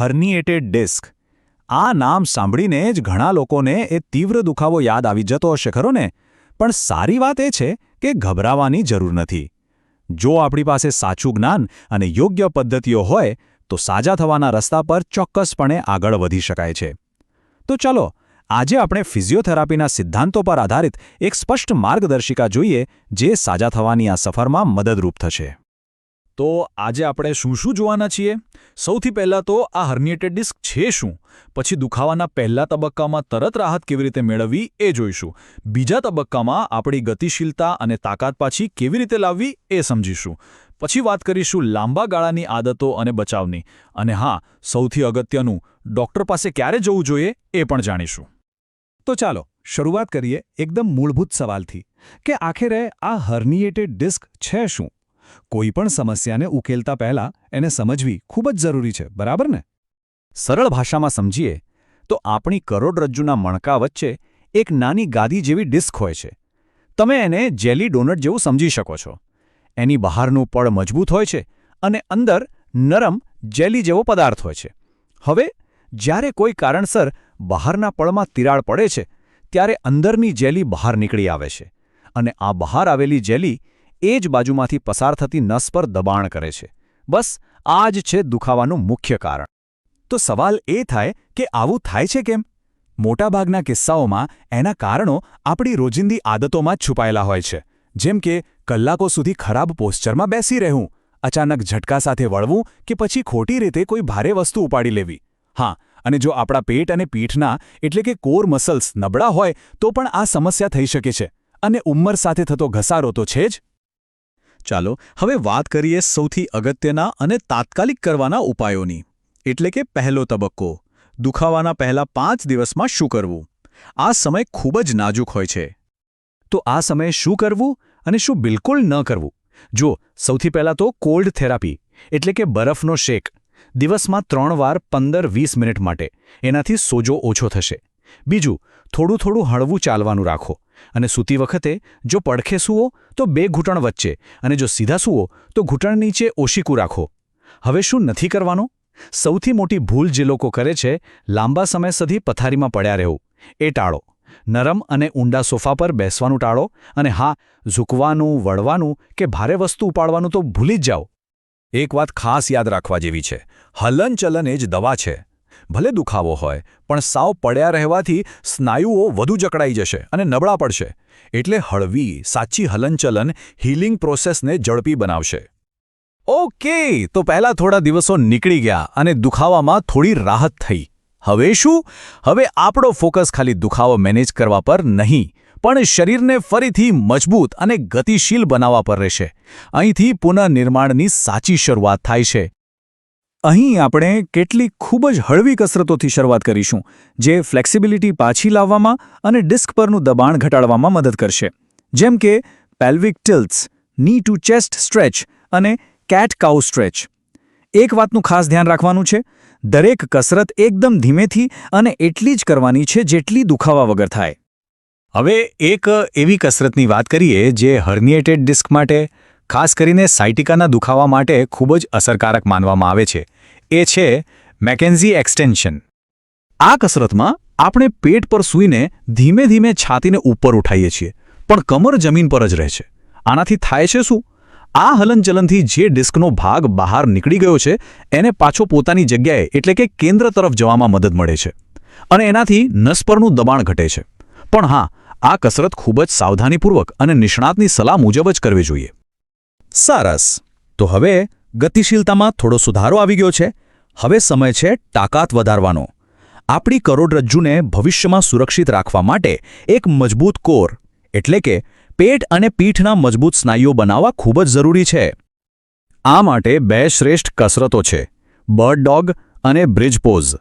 હર્નિએટેડ disk. આ નામ સાંભળીને જ ઘણા લોકોને એ તીવ્ર દુખાવો યાદ આવી જતો હશે, ખરો ને? પણ સારી વાત એ છે કે ગભરાવાની જરૂર નથી. જો આપણી પાસે સાચું જ્ઞાન અને યોગ્ય પદ્ધતિઓ હોય, તો સાજા થવાના રસ્તા પર ચોક્કસપણે આગળ વધી શકાય છે. તો ચાલો, આજે આપણે ફિઝિયોથેરાપીના સિદ્ધાંતો પર આધારિત એક સ્પષ્ટ માર્ગદર્શિકા જોઈએ, જે સાજા થવાની આ સફરમાં મદદરૂપ થશે. તો આજે આપણે શું શું જોવાના છીએ? સૌથી પહેલાં તો આ હર્નિએટેડ ડિસ્ક છે શું? પછી દુખાવાના પહેલા તબક્કામાં તરત રાહત કેવી રીતે મેળવવી એ જોઈશું. બીજા તબક્કામાં આપણી ગતિશીલતા અને તાકાત પાછી કેવી રીતે લાવવી એ સમજીશું. પછી વાત કરીશું લાંબા ગાળાની આદતો અને બચાવની. અને હા, સૌથી અગત્યનું, ડૉક્ટર પાસે ક્યારે જવું જોઈએ એ પણ જાણીશું. તો ચાલો, શરૂઆત કરીએ એકદમ મૂળભૂત સવાલથી. કે આખરે આ હર્નિએટેડ ડિસ્ક છે શું? કોઈ પણ સમસ્યાને ઉકેલતા પહેલા એને સમજવી ખૂબ જ જરૂરી છે, બરાબર ને? સરળ ભાષામાં સમજીએ તો આપણી કરોડરજ્જુના મણકા વચ્ચે એક નાની ગાદી જેવી ડિસ્ક હોય છે. તમે એને જેલી ડોનટ જેવું સમજી શકો છો. એની બહારનું પળ મજબૂત હોય છે અને અંદર નરમ જેલી જેવો પદાર્થ હોય છે. હવે, જ્યારે કોઈ કારણસર બહારના પળમાં તિરાડ પડે છે, ત્યારે અંદરની જેલી બહાર નીકળી આવે છે અને આ બહાર આવેલી જેલી એ જ બાજુમાંથી પસાર થતી નસ પર દબાણ કરે છે. બસ, આ જ છે દુખાવાનું મુખ્ય કારણ. તો સવાલ એ થાય કે આવું થાય છે કેમ? મોટાભાગના કિસ્સાઓમાં એના કારણો આપણી રોજિંદી આદતોમાં છુપાયેલા હોય છે. જેમ કે, કલાકો સુધી ખરાબ પોસ્ચરમાં બેસી રહેવું, અચાનક ઝટકા સાથે વળવું કે પછી ખોટી રીતે કોઈ ભારે વસ્તુ ઉપાડી લેવી. હા, અને જો આપણા પેટ અને પીઠના એટલે કે કોર મસલ્સ નબળા હોય તો પણ આ સમસ્યા થઈ શકે છે. અને ઉંમર સાથે થતો ઘસારો તો છે જ. ચાલો, હવે વાત કરીએ સૌથી અગત્યના અને તાત્કાલિક કરવાના ઉપાયોની. એટલે કે પહેલો તબક્કો, દુખાવાના પહેલા પાંચ દિવસમાં શું કરવું? આ સમય ખૂબ જ નાજુક હોય છે. તો આ સમયે શું કરવું અને શું બિલકુલ ન કરવું? જો, સૌથી પહેલાં તો કોલ્ડ થેરાપી, એટલે કે બરફનો શેક, દિવસમાં ત્રણ વાર પંદર વીસ મિનિટ માટે, એનાથી સોજો ઓછો થશે. બીજું, થોડું થોડું હળવું ચાલવાનું રાખો. અને સૂતી વખતે જો પડખે સૂવો, તો બે ઘૂંટણ વચ્ચે, અને જો સીધા સૂવો, તો ઘૂંટણ નીચે ઓશીકું રાખો. હવે શું નથી કરવાનું? સૌથી મોટી ભૂલ જે લોકો કરે છે, લાંબા સમય સુધી પથારીમાં પડ્યા રહેવું. એ ટાળો. નરમ અને ઊંડા સોફા પર બેસવાનું ટાળો, અને હા, ઝૂકવાનું, વળવાનું કે ભારે વસ્તુ ઉપાડવાનું તો ભૂલી જ જાઓ. એક વાત ખાસ યાદ રાખવા જેવી છે. હલનચલન એ જ દવા છે. ભલે દુખાવો હોય, પણ સાવ પડ્યા રહેવાથી સ્નાયુઓ વધુ જકડાઈ જશે અને નબળા પડશે. એટલે હળવી, સાચી હલનચલન હીલિંગ પ્રોસેસને ઝડપી બનાવશે. ઓકે, તો પહેલા થોડા દિવસો નીકળી ગયા અને દુખાવામાં થોડી રાહત થઈ. હવે શું? હવે આપણો ફોકસ ખાલી દુખાવો મેનેજ કરવા પર નહીં, પણ શરીરને ફરીથી મજબૂત અને ગતિશીલ બનાવવા પર રહેશે. અહીંથી પુનઃનિર્માણની સાચી શરૂઆત થાય છે. અહીં આપણે કેટલીક ખૂબ જ હળવી કસરતોથી શરૂઆત કરીશું, જે ફ્લેક્સિબિલિટી પાછી લાવવામાં અને ડિસ્ક પરનું દબાણ ઘટાડવામાં મદદ કરશે. જેમ કે પેલ્વિક ટિલ્ટ્સની ટુ ચેસ્ટ સ્ટ્રેચ અને કેટ કાઉ સ્ટ્રેચ એક વાતનું ખાસ ધ્યાન રાખવાનું છે, દરેક કસરત એકદમ ધીમેથી અને એટલી જ કરવાની છે જેટલી દુખાવા વગર થાય. હવે એક એવી કસરતની વાત કરીએ જે હર્નિએટેડ ડિસ્ક માટે, ખાસ કરીને સાઇટિકાના દુખાવા માટે ખૂબ જ અસરકારક માનવામાં આવે છે. એ છે મેકેન્ઝી એક્સટેન્શન. આ કસરતમાં આપણે પેટ પર સૂઈને ધીમે ધીમે છાતીને ઉપર ઉઠાઈએ છીએ, પણ કમર જમીન પર જ રહે છે. આનાથી થાય છે શું? આ હલનચલનથી જે ડિસ્કનો ભાગ બહાર નીકળી ગયો છે, એને પાછો પોતાની જગ્યાએ, એટલે કે કેન્દ્ર તરફ જવામાં મદદ મળે છે. અને એનાથી નસ પરનું દબાણ ઘટે છે. પણ હા, આ કસરત ખૂબ જ સાવધાનીપૂર્વક અને નિષ્ણાતની સલાહ મુજબ જ કરવી જોઈએ. સરસ. તો હવે ગતિશીલતામાં થોડો સુધારો આવી ગયો છે. હવે સમય છે તાકાત વધારવાનો. આપણી કરોડરજ્જુને ભવિષ્યમાં સુરક્ષિત રાખવા માટે એક મજબૂત કોર, એટલે કે પેટ અને પીઠના મજબૂત સ્નાયુઓ બનાવવા ખૂબ જ જરૂરી છે. આ માટે બે શ્રેષ્ઠ કસરતો છે, બર્ડ ડોગ અને બ્રિજ પોઝ.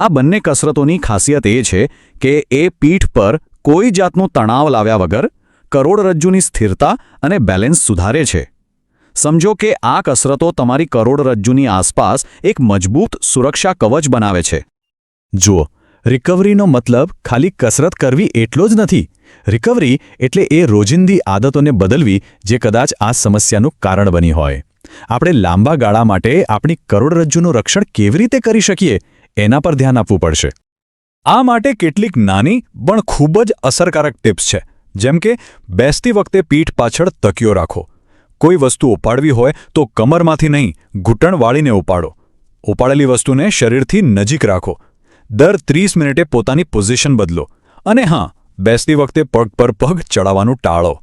આ બંને કસરતોની ખાસિયત એ છે કે એ પીઠ પર કોઈ જાતનો તણાવ લાવ્યા વગર કરોડરજ્જુની સ્થિરતા અને બેલેન્સ સુધારે છે. સમજો કે આ કસરતો તમારી કરોડરજ્જુની આસપાસ એક મજબૂત સુરક્ષા કવચ બનાવે છે. જુઓ રિકવરીનો મતલબ ખાલી કસરત કરવી એટલો જ નથી. રિકવરી એટલે એ રોજિંદી આદતોને બદલવી જે કદાચ આ સમસ્યાનું કારણ બની હોય. આપણે લાંબા ગાળા માટે આપણી કરોડરજ્જુનું રક્ષણ કેવી રીતે કરી શકીએ, એના પર ધ્યાન આપવું પડશે. આ માટે કેટલીક નાની પણ ખૂબ જ અસરકારક ટિપ્સ છે, જેમ કે બેસતી વખતે પીઠ પાછળ તકિયો રાખો. કોઈ વસ્તુ ઉપાડવી હોય તો કમરમાંથી નહીં, ઘૂંટણ વાળીને ઉપાડો. ઉપાડેલી વસ્તુને શરીરથી નજીક રાખો. દર ત્રીસ મિનિટે પોતાની પોઝિશન બદલો. અને હા, બેસતી વખતે પગ પર પગ ચડાવવાનું ટાળો.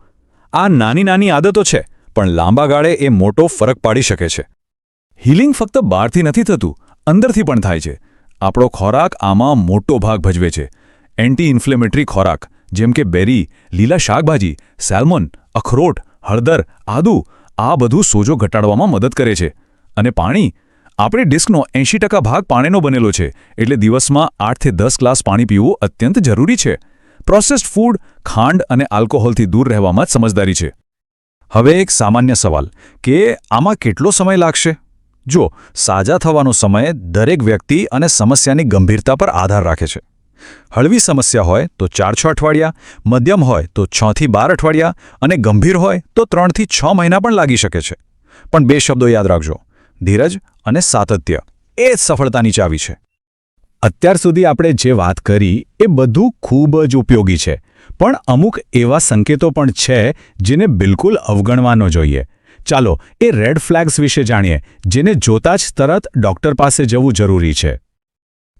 આ નાની નાની આદતો છે, પણ લાંબા ગાળે એ મોટો ફરક પાડી શકે છે. હીલિંગ ફક્ત બહારથી નથી થતું, અંદરથી પણ થાય છે. આપણો ખોરાક આમાં મોટો ભાગ ભજવે છે. એન્ટી ઇન્ફ્લેમેટરી ખોરાક, જેમ કે બેરી, લીલા શાકભાજી, સેલ્મોન, અખરોટ હળદર, આદુ, આ બધું સોજો ઘટાડવામાં મદદ કરે છે. અને પાણી? આપણી ડિસ્કનો એંશી ટકા ભાગ પાણીનો બનેલો છે, એટલે દિવસમાં આઠથી દસ ગ્લાસ પાણી પીવું અત્યંત જરૂરી છે. પ્રોસેસ્ડ ફૂડ, ખાંડ અને આલ્કોહોલથી દૂર રહેવામાં સમજદારી છે. હવે એક સામાન્ય સવાલ, કે આમાં કેટલો સમય લાગશે? જો સાજા થવાનો સમય દરેક વ્યક્તિ અને સમસ્યાની ગંભીરતા પર આધાર રાખે છે. હળવી સમસ્યા હોય તો ચાર છ અઠવાડિયા, મધ્યમ હોય તો છથી બાર અઠવાડિયા અને ગંભીર હોય તો ત્રણથી છ મહિના પણ લાગી શકે છે. પણ બે શબ્દો યાદ રાખજો. ધીરજ અને સાતત્ય. એ સફળતાની ચાવી છે. અત્યાર સુધી આપણે જે વાત કરી એ બધું ખૂબ જ ઉપયોગી છે. પણ અમુક એવા સંકેતો પણ છે જેને બિલકુલ અવગણવાનો જોઈએ. ચાલો એ રેડ ફ્લેગ્સ વિશે જાણીએ, જેને જોતા જ તરત ડોક્ટર પાસે જવું જરૂરી છે.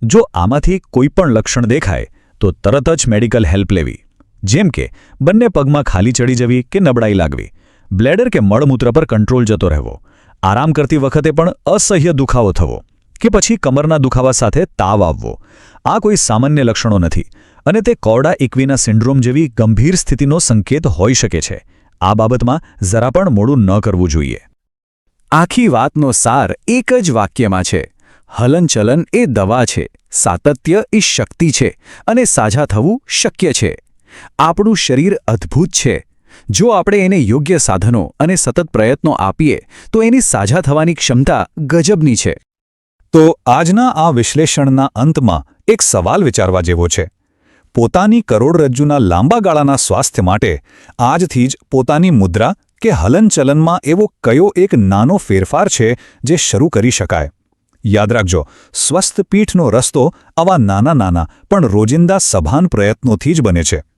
જો આમાંથી કોઈ પણ લક્ષણ દેખાય, તો તરત જ મેડિકલ હેલ્પ લેવી. જેમ કે, બંને પગમાં ખાલી ચડી જવી કે નબળાઈ લાગવી, બ્લેડર કે મળમૂત્ર પર કંટ્રોલ જતો રહેવો, આરામ કરતી વખતે પણ અસહ્ય દુખાવો થવો, કે પછી કમરના દુખાવા સાથે તાવ આવવો. આ કોઈ સામાન્ય લક્ષણો નથી, અને તે કોરડા ઇક્વિના સિન્ડ્રોમ જેવી ગંભીર સ્થિતિનો સંકેત હોઈ શકે છે. આ બાબતમાં જરા પણ મોડું ન કરવું જોઈએ. આખી વાતનો સાર એક જ વાક્યમાં છે. હલનચલન એ દવા છે. સાતત્ય એ શક્તિ છે અને સાજા થવું શક્ય છે. આપણું શરીર અદ્ભુત છે. જો આપણે એને યોગ્ય સાધનો અને સતત પ્રયત્નો આપીએ, તો એની સાજા થવાની ક્ષમતા ગજબની છે. તો આજના આ વિશ્લેષણના અંતમાં એક સવાલ વિચારવા જેવો છે. પોતાની કરોડરજ્જુના લાંબા ગાળાના સ્વાસ્થ્ય માટે આજથી જ પોતાની મુદ્રા કે હલનચલનમાં એવો કયો એક નાનો ફેરફાર છે જે શરૂ કરી શકાય? યાદ રાખજો, સ્વસ્થ પીઠનો રસ્તો આવા નાના નાના પણ રોજિંદા સભાન પ્રયત્નોથી જ બને છે.